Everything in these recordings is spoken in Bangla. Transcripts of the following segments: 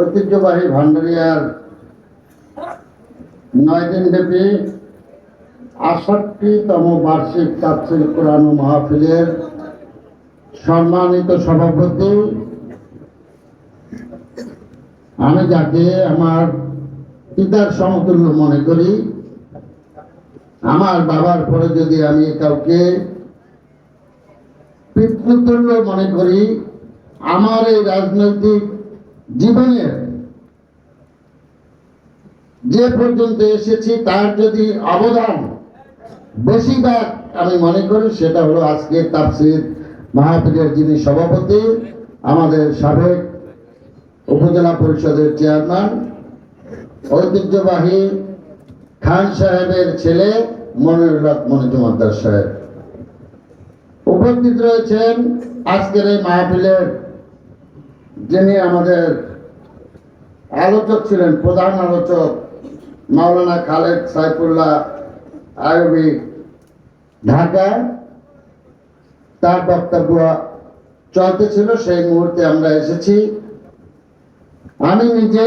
ঐতিহ্যবাহী ভান্ডারিয়ার নয় দিন ব্যাপী আষট্টিতম বার্ষিক তাফসিল কোরআন মাহফিলের সম্মানিত সভাপতি। আমি যাকে আমার পিতার সমতুল্য মনে করি। আমার বাবার পরে যদি আমি কাউকে পিতৃতুল্য মনে করি, আমার এই রাজনৈতিক জীবনের যে পর্যন্ত এসেছি, তার যদি অবদান বেশিরভাগ আমি মনে করি, সেটা হলো আজকের তাফসির মাহফিলের যিনি সভাপতি, আমাদের সাবেক উপজেলা পরিষদের চেয়ারম্যান, ঐতিহ্যবাহী খান সাহেবের ছেলে মনিরুল্লাহ মনিজুমাদ্দার সাহেব উপস্থিত রয়েছেন আজকের এই মাহফিলের যিনি আমাদের আলোচক ছিলেন, প্রধান আলোচক মাওলানা খালেদ সাইফুল্লাহ আয়বি ঢাকা। তার বক্তব্য চলতেছিল সেই মুহূর্তে আমরা এসেছি। আমি নিজে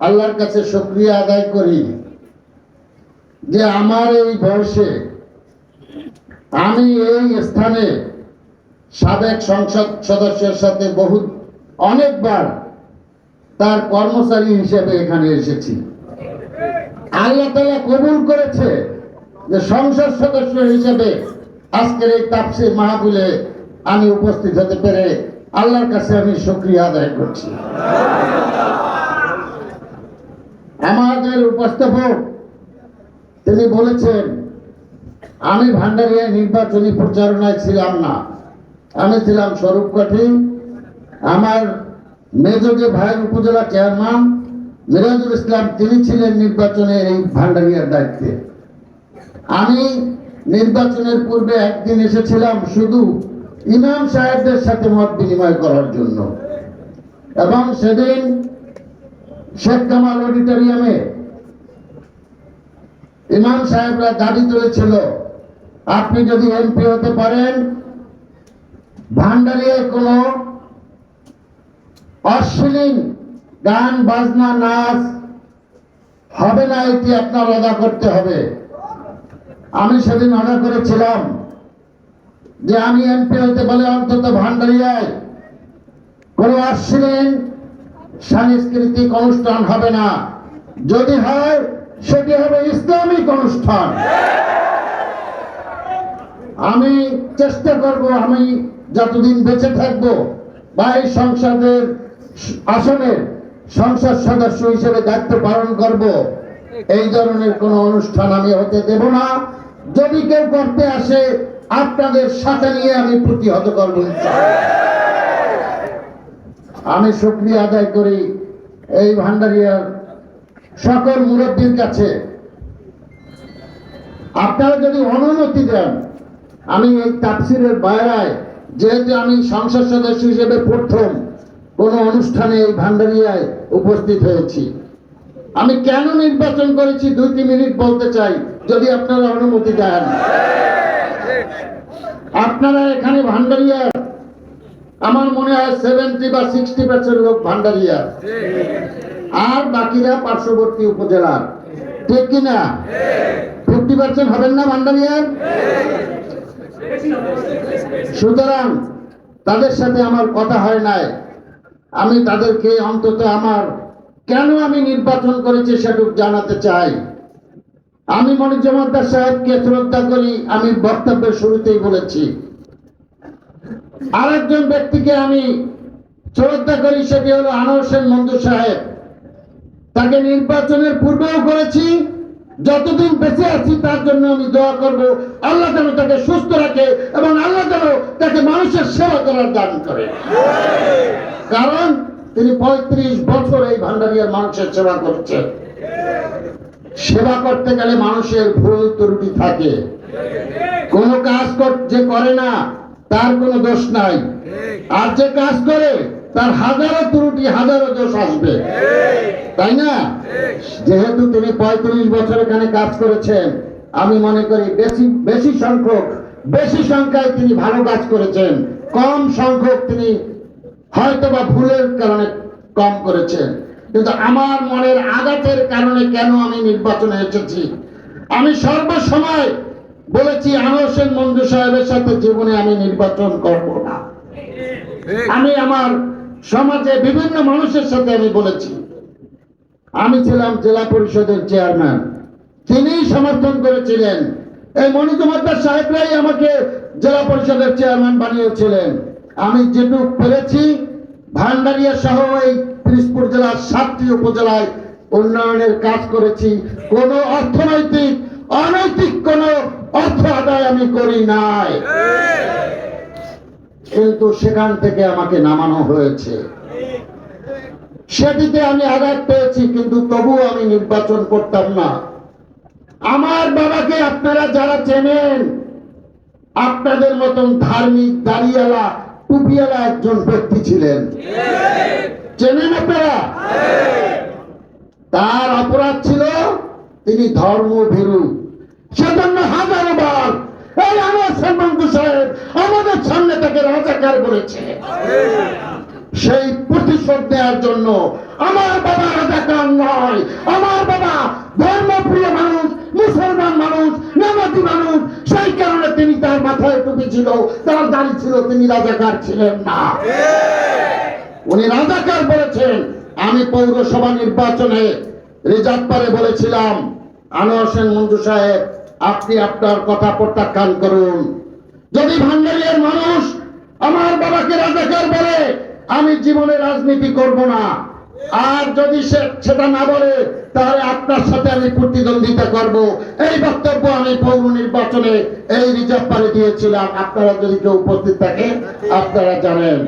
আল্লাহর কাছে শুক্রিয়া আদায় করি যে আমার এই বয়সে আমি এই স্থানে সাবেক সংসদ সদস্যের সাথে বহু অনেকবার তার কর্মচারী হিসেবে এখানে এসেছি। আল্লাহ তালা কবুল করেছে যে সংসদ সদস্য হিসেবে আজকের এই তাপসির মাহফিলে আমি উপস্থিত হতে পেরে আল্লাহর কাছে আমি শুক্রিয়া আদায় করছি। আমাদের উপস্থাপক, তিনি বলেছেন, আমি ভান্ডারিয়া নির্বাচনী প্রচারণায় ছিলাম না। আমি ছিলাম স্বরূপ স্বরূপকাঠি। আমার মেজো যে ভাইয়ের উপজেলা চেয়ারম্যান মিরাজুল ইসলাম, তিনি ছিলেন নির্বাচনে এই ভান্ডারিয়ার দায়িত্বে। আমি নির্বাচনের পূর্বে একদিন এসেছিলাম শুধু ইমাম সাহেবদের সাথে মত বিনিময় করার জন্য। এবং সেদিন শেখ কামাল অডিটোরিয়ামে ইমাম সাহেবরা দাবি তুলেছিল, আপনি যদি এমপি হতে পারেন ভান্ডারিয়ায় কোনো অশ্লীল গান, বাজনা, নাচ হবে না এটি আপনার অদা করতে হবে। আমি সেদিন অদা করেছিলাম যে আমি এমপি হতে পারলে অন্তত ভান্ডারিয়ায় কোনো অশ্লীল সাংস্কৃতিক অনুষ্ঠান হবে না। যদি হয়, সেটি হবে ইসলামিক অনুষ্ঠান। আমি চেষ্টা করব, আমি যতদিন বেঁচে থাকব, বা এই সংসদের আসনের সংসদ সদস্য হিসেবে দায়িত্ব পালন করব। এই ধরনের কোনো অনুষ্ঠান আমি হতে দেব না। যদি কেউ করতে আসে, আপনাদের সাথে নিয়ে আমি প্রতিহত করব আমি শুক্রিয়া আদায় করি এই ভান্ডারিয়ার সকল মুরব্বীর কাছে। আপনারা যদি অনুমতি দেন, আমি এই তাফসিরের বাইরায় যেহেতু আমি সংসদ সদস্য হিসেবে প্রথম কোন অনুষ্ঠানে এই ভান্ডারিয়ায় উপস্থিত হয়েছি। আমি কেন নির্বাচন করেছি দুইটি মিনিট বলতে চাই, যদি আপনারা অনুমতি দেন। আপনারা এখানে ভান্ডারিয়ার আমার মনে হয় সেভেন্টি বা সিক্সটি পার্সেন্ট লোক ভান্ডারিয়া আর বাকিরা পার্শ্ববর্তী উপজেলার। ঠিক কিনা ফিফটি পার্সেন্ট হবেন না ভান্ডারিয়ার সুতরাং তাদের সাথে আমার কথা হয় নাই। আমি তাদেরকে অন্তত আমার, কেন আমি নির্বাচন করেছি সেটুক জানাতে চাই। আমি মনিজমাদ্দার সাহেবকে শ্রদ্ধা করি, আমি বক্তব্যের শুরুতেই বলেছি। আরেকজন ব্যক্তিকে আমি শ্রদ্ধা করি সেটি হলো আনোয়ার হোসেন মঞ্জুর সাহেব। তাকে নির্বাচনের পূর্বেও করেছি, যতদিন বেঁচে আছি তার জন্য আমি দোয়া করব। আল্লাহ যেন তাকে সুস্থ রাখে এবং আল্লাহ যেন তাকে মানুষের সেবা করার দান করে। কারণ তিনি পঁয়ত্রিশ বছর এই ভান্ডারিয়ার মানুষের সেবা করছেন। সেবা করতে গেলে মানুষের ভুল ত্রুটি থাকে। কোন কাজ যে করে না, তার কোনো দোষ নাই। আর যে কাজ করে, তার হাজারো ত্রুটি, হাজারো দোষ আসবে। তাই না? যেহেতু তিনি পঁয়ত্রিশ বছর এখানে কাজ করেছেন, আমি মনে করি বেশি বেশি সংখ্যক, বেশি সংখ্যায় তিনি ভালো কাজ করেছেন। কম সংখ্যক তিনি হয়তো বা ভুলের কারণে কম করেছেন কিন্তু আমার মনের আঘাতের কারণে কেন আমি নির্বাচনে এসেছি? আমি সর্বসময় বলেছি আনোয়ার হোসেন মঞ্জু সাহেবের সাথে জীবনে আমি নির্বাচন করব না। আমি আমার সমাজে বিভিন্ন মানুষের সাথে আমি বলেছি। আমি ছিলাম জেলা পরিষদের চেয়ারম্যান। তিনিই সমর্থন করেছিলেন। এই মনিজুমাদ্দার সাহেবরাই আমাকে জেলা পরিষদের চেয়ারম্যান বানিয়েছিলেন। আমি যেটুক পেরেছি, ভান্ডারিয়া সহ এই পিরিজপুর জেলার সাতটি উপজেলায় উন্নয়নের কাজ করেছি। কোন অর্থনৈতিক, অনৈতিক কোন অর্থ আদায় আমি করি নাই। কিন্তু সেখান থেকে আমাকে নামানো হয়েছে। সেটিতে আমি আঘাত পেয়েছি, কিন্তু তবুও আমি নির্বাচন করতাম না। আমার বাবাকে আপনারা যারা চেনেন, আপনাদের মতন ধার্মিক দাঁড়িয়ালা টুপিয়ালা একজন ব্যক্তি ছিলেন। চেনেন আপনারা? তার অপরাধ ছিল, তিনি ধর্মভীরু সেজন্য হাজারো বার এই আমার সম্মান্ত সাহেব আমাদের সামনে তাকে রাজাকার বলেছে। সেই প্রতিশোধ দেওয়ার জন্য আমার বাবা রাজাকার নয়, আমার বাবা ধর্মপ্রিয় মানুষ, মুসলমান মানুষ, নামাজি মানুষ তার মাথায় টুপি ছিল তার দাড়ি ছিল তিনি রাজাকার ছিলেন না। উনি রাজাকার বলেছেন। আমি পৌরসভা নির্বাচনে রিজার্ভ পারে বলেছিলাম আনোয়ার হোসেন মঞ্জু সাহেব আপনি আপনার কথা প্রত্যাখ্যান করুন। যদি ভান্ডারিয়ার মানুষ আমার বাবাকে রাজাকার বলে আমি জীবনে রাজনীতি করব না। আর যদি সে সেটা না বলে তাহলে আপনার সাথে আমি প্রতিদ্বন্দ্বিতা করব। এই বক্তব্য আমি পৌর নির্বাচনে এই রিজার্ভ পারে দিয়েছিলাম। আপনারা যদি কেউ উপস্থিত থাকেন, আপনারা জানেন।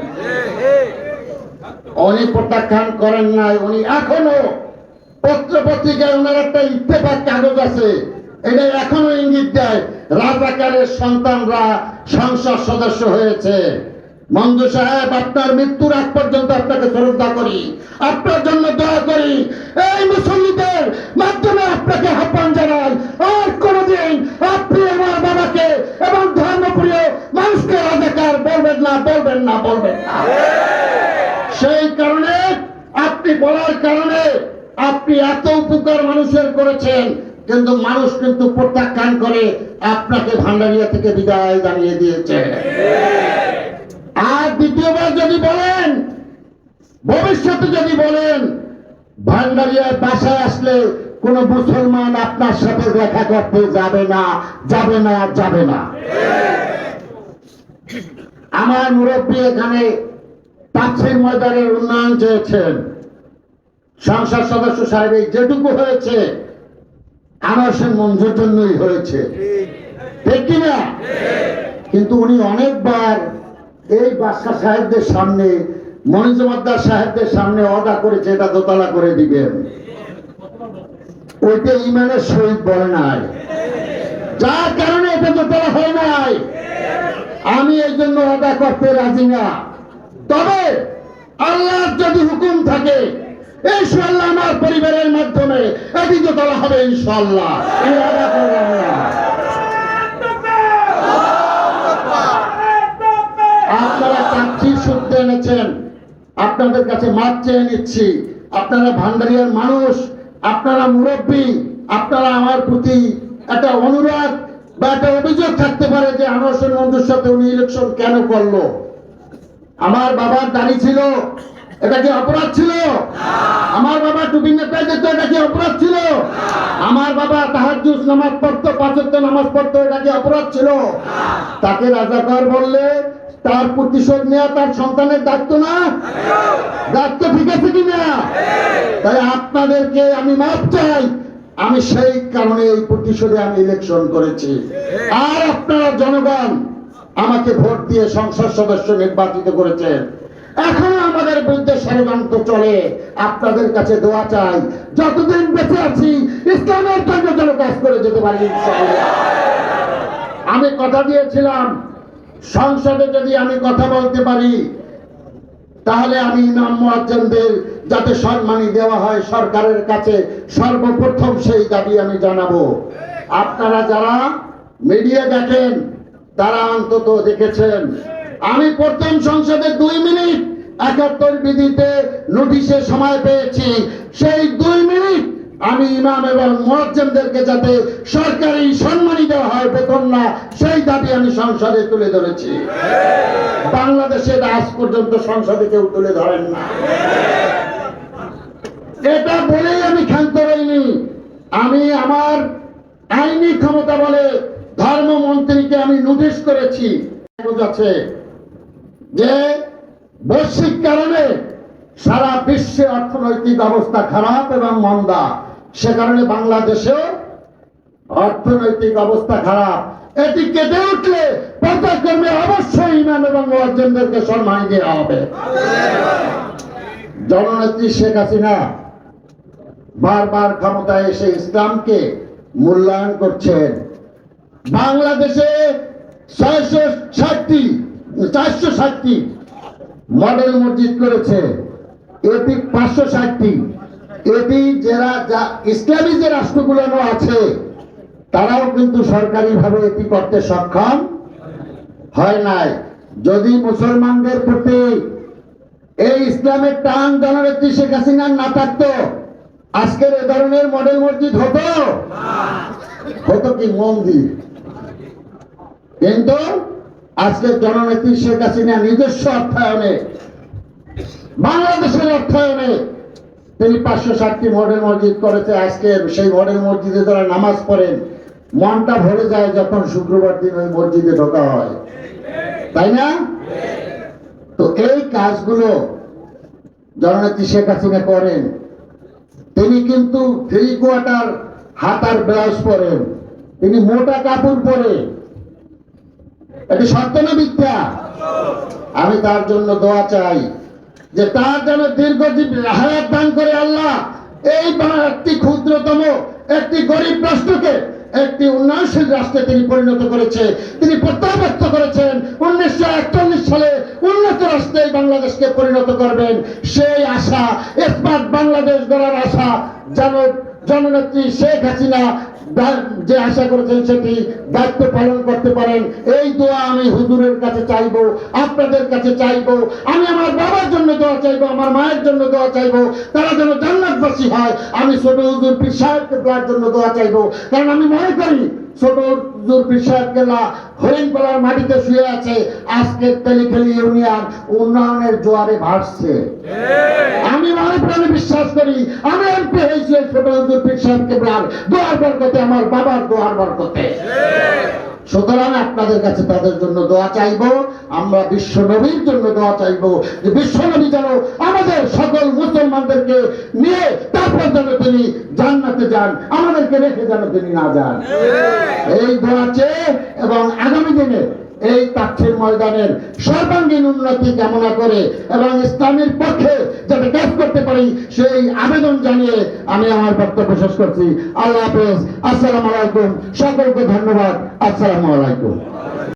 উনি প্রত্যাখ্যান করেন নাই, উনি এখনও পত্র পত্রিকায় ওনার একটা ইত্তেফাক কাগজ আছে। এটা এখনও ইঙ্গিত দেয়, রাজাকারের সন্তানরা সংসদ সদস্য হয়েছে। মঞ্জু সাহেব, আপনার মৃত্যুর আগ পর্যন্ত আপনাকে শ্রদ্ধা করি। আপনার জন্য দয়া করি। এই মুসল্লিদের মাধ্যমে আপনাকে আহ্বান জানাই। আর কোনদিন আপনি আমার বাবাকে এবং ধর্মপ্রিয় মানুষকে রাজাকার বলবেন না বলবেন না বলবেন না। সেই কারণে, আপনি বলার কারণে আপনি এত উপকার মানুষের করেছেন, কিন্তু মানুষ কিন্তু প্রত্যাখ্যান করে আপনাকে ভান্ডারিয়া থেকে বিদায় জানিয়ে দিয়েছে। আর দ্বিতীয়বার যদি বলেন, ভবিষ্যতে যদি বলেন, ভান্ডারিয়ার বাসায় আসলে কোন মুসলমান আপনার সাথে দেখা করতে যাবে না যাবে না যাবে না। আমার মুরব্বী এখানে তাপসির ময়দানের উন্নয়ন চেয়েছেন। সংসদ সদস্য সাহেব, এই যেটুকু হয়েছে, আমার সে মঞ্জুর জন্যই হয়েছে। ঠিক কিনা? কিন্তু উনি অনেকবার এই বাদশাহ সাহেবদের সামনে মনিজমাদ্দার সাহেবদের সামনে অর্ডার করেছে, এটা দোতলা করে দিবেন। ওইটা ইমানের সহিত বলে নাই। যার কারণে এটা দোতলা হয় নাই। আমি এই জন্য অদা করতে রাজি না। তবে আল্লাহর যদি হুকুম থাকে ইনশাল্লাহ আমার পরিবারের মাধ্যমে এটি দোতলা হবে ইনশাল্লাহ এই ওয়াদা করলাম না। আপনারা চাকরির সূত্রে এনেছেন। আপনাদের কাছে মাপ চেয়ে নিচ্ছি। আপনারা ভান্ডারিয়ার মানুষ, আপনারা মুরব্বী, আপনারা আমার প্রতি একটা অনুরোধ বা একটা অভিযোগ থাকতে পারে যে আনোয়ার মঞ্জুর সাথে উনি ইলেকশন কেন করল? আমার বাবার দাড়ি ছিল, এটা কি অপরাধ ছিল? আমার বাবা টুপি যেত, এটা কি অপরাধ ছিল? আমার বাবা তাহাজুস নামাজ পড়তো পাঁচত্ব নামাজ পড়তো, এটা কি অপরাধ ছিল? তাকে রাজাকার বললে তার প্রতিশোধ নেওয়া তার সন্তানের দায়িত্ব না? দায়িত্ব ঠিক আছে কিনা তাই আপনাদেরকে আমি মাপ চাই। আমি সেই কারণে এই প্রতিশোধে আমি ইলেকশন করেছি। আর আপনারা জনগণ আমাকে ভোট দিয়ে সংসদ সদস্য নির্বাচিত করেছেন। এখনও আমাদের বিরুদ্ধে ষড়যন্ত্র চলে। আপনাদের কাছে দোয়া চাই। যতদিন বেঁচে আছি, ইসলামের জন্য যেন কাজ করে যেতে পারি। আমি কথা দিয়েছিলাম সংসদে যদি আমি কথা বলতে পারি, তাহলে আমি ইমাম মুয়াজ্জিনদের যাতে সম্মানী দেওয়া হয় সরকারের কাছে, সর্বপ্রথম সেই দাবি আমি জানাব। আপনারা যারা মিডিয়া দেখেন, তারা অন্তত দেখেছেন। আমি প্রথম সংসদে দুই মিনিট একাত্তর বিধিতে নোটিশে সময় পেয়েছি। সেই দুই মিনিট আমি ইমাম এবং মুয়াজ্জিমদেরকে যাতে সরকারি সম্মানী দেওয়া হয় বেতন না, সেই দাবি আমি সংসদে তুলে ধরেছি। বাংলাদেশের আজ পর্যন্ত সংসদে কেউ তুলে ধরেন না। এটা বলেই আমি ক্ষান্ত রইনি আমি আমার আইনি ক্ষমতা বলে ধর্মমন্ত্রীকে আমি নোটিশ করেছি। আছে যে বৈশ্বিক কারণে সারা বিশ্বে অর্থনৈতিক অবস্থা খারাপ এবং মন্দা। সে কারণে বাংলাদেশেও অর্থনৈতিক অবস্থা খারাপ। এটি কেটে উঠলে পর্যায়ক্রমে অবশ্যই ইমান এবং মুয়াজ্জিমদেরকে সম্মান দেওয়া হবে। জননেত্রী শেখ হাসিনা বারবার ক্ষমতায় এসে ইসলামকে মূল্যায়ন করছেন। বাংলাদেশে ছয়শো ষাটটি, চারশো ষাটটি মডেল মসজিদ করেছে। এটি পাঁচশো ষাটটি। এটি যারা ইসলামী যে রাষ্ট্রগুলো আছে, তারাও কিন্তু সরকারিভাবে এটি করতে সক্ষম হয় নাই। যদি মুসলমানদের প্রতি এই ইসলামের টান জননেত্রী শেখ হাসিনার না থাকতো, আজকের এ ধরনের মডেল মসজিদ হতো? হতো কি মন্দির? কিন্তু আজকে জননেত্রী শেখ হাসিনা নিজস্ব অর্থায়নে, বাংলাদেশের অর্থায়নে তিনি পাঁচশো ষাটটি মডেল মসজিদ করেছে আজকে। সেই মডেল মসজিদে তারা নামাজ পড়েন, মনটা ভরে যায় যখন শুক্রবার দিন ওই মসজিদে ঢোকা হয়। তাই না? তো এই কাজগুলো জননেত্রী শেখ হাসিনা করেন। তিনি কিন্তু থ্রি কোয়ার্টার হাতার ব্লাউজ পরেন। তিনি মোটা কাপড় পরে। এটি সত্য না মিথ্যা? আমি তার জন্য দোয়া চাই। যে তার যেন দীর্ঘজীব হায়াত দান করে আল্লাহ, এই একটি ক্ষুদ্রতম, একটি গরিব রাষ্ট্রকে, একটি উন্নয়নশীল রাষ্ট্রে তিনি পরিণত করেছে, তিনি প্রত্যাবর্ত করেছেন। উনিশশো একচল্লিশ সালে উন্নত রাষ্ট্রে বাংলাদেশকে পরিণত করবেন। সেই আশা স্মার্ট বাংলাদেশ গড়ার আশা যেন জননেত্রী শেখ হাসিনা যে আশা করেছেন সেটি দায়িত্ব পালন করতে পারেন। এই দোয়া আমি হুজুরের কাছে চাইব, আপনাদের কাছে চাইব, আমি আমার বাবার জন্য দোয়া চাইব, আমার মায়ের জন্য দোয়া চাইব, তারা যেন জান্নাতবাসী হয়, আমি ছোট হুজুর পীর সাহেবকে দেওয়ার জন্য দোয়া চাইব। কারণ আমি মনে করি ছোট হুজুর সাহেব কেল্লা হরিণপাড়ার মাটিতে শুয়ে আছে। আজকে তেলিখালি ইউনিয়ন উন্নয়নের জোয়ারে ভাসছে। আমি মনে প্রাণে বিশ্বাস করি আমি এমপি হয়েছি ছোট হুজুর কেবলার দোয়ার বরকতে আমার বাবার দোয়ার বরকতে। সুতরাং আপনাদের কাছে তাদের জন্য দোয়া চাইব আমরা বিশ্ব নবীর জন্য দোয়া চাইব যে বিশ্ব নবী যেন মুসলমানদেরকে নিয়ে তারপর যেন তিনি জান্নাতে যান আমাদেরকে রেখে যেন তিনি না যান। এই দোয়া চেয়ে এবং আগামী দিনে এই তাচ্ছের ময়দানের সর্বাঙ্গীন উন্নতি কামনা করে এবং ইসলামের পক্ষে যাতে কাজ করতে পারি সেই আবেদন জানিয়ে আমি আমার বক্তব্য শেষ করছি। আল্লাহ হাফেজ। আসসালামু আলাইকুম। সকলকে ধন্যবাদ। আসসালামু আলাইকুম।